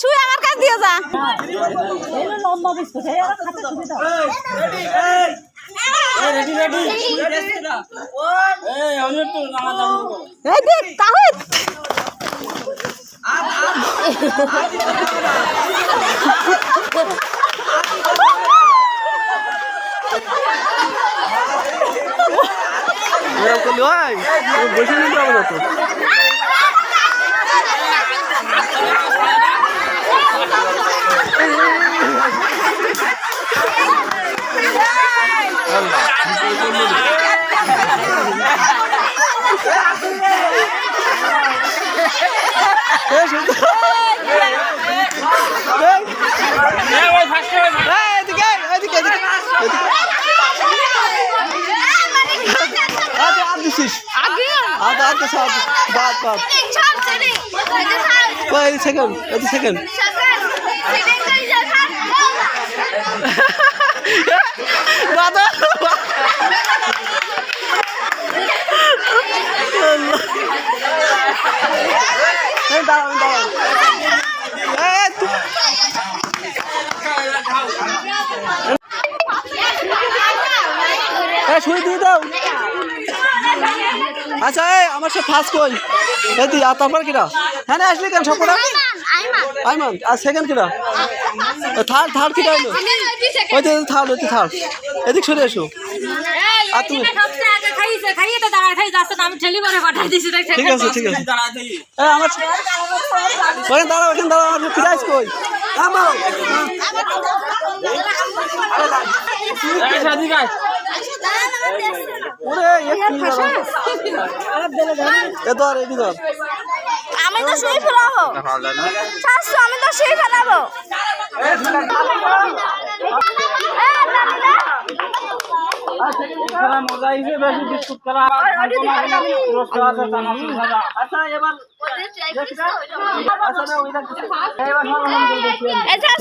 শুই আমার কাছে দিয়ে যা এই দেখ হয় বসে নিতে হবে তো এই শুনতে এই, এদিকে এদিকে এদিকে এদিকে আজ আর দিছিস আজ আর দিছিস আজ বাদ বাদ কই এই সেকেন্ড সেকেন্ড দাদা এই দাঁড়াও দাঁড়াও এই তুই আচ্ছা এই, আমার সব ফার্স্ট কই এই, তুই আর তারপর কিরা? হ্যাঁ আসলি কেন? সবকটা আইমান, আর সেকেন্ড কিরা? থার্ড থার্ড কিরা হইল ওই তো থার্ড ওই তো থার্ড এদিক সরে এসো। আর তুমি? আমার দাঁড়াও আমি তো শুই ফেলাবো। শাশু আমি তো শুই ফেলাবো। আচ্ছা এবার আচ্ছা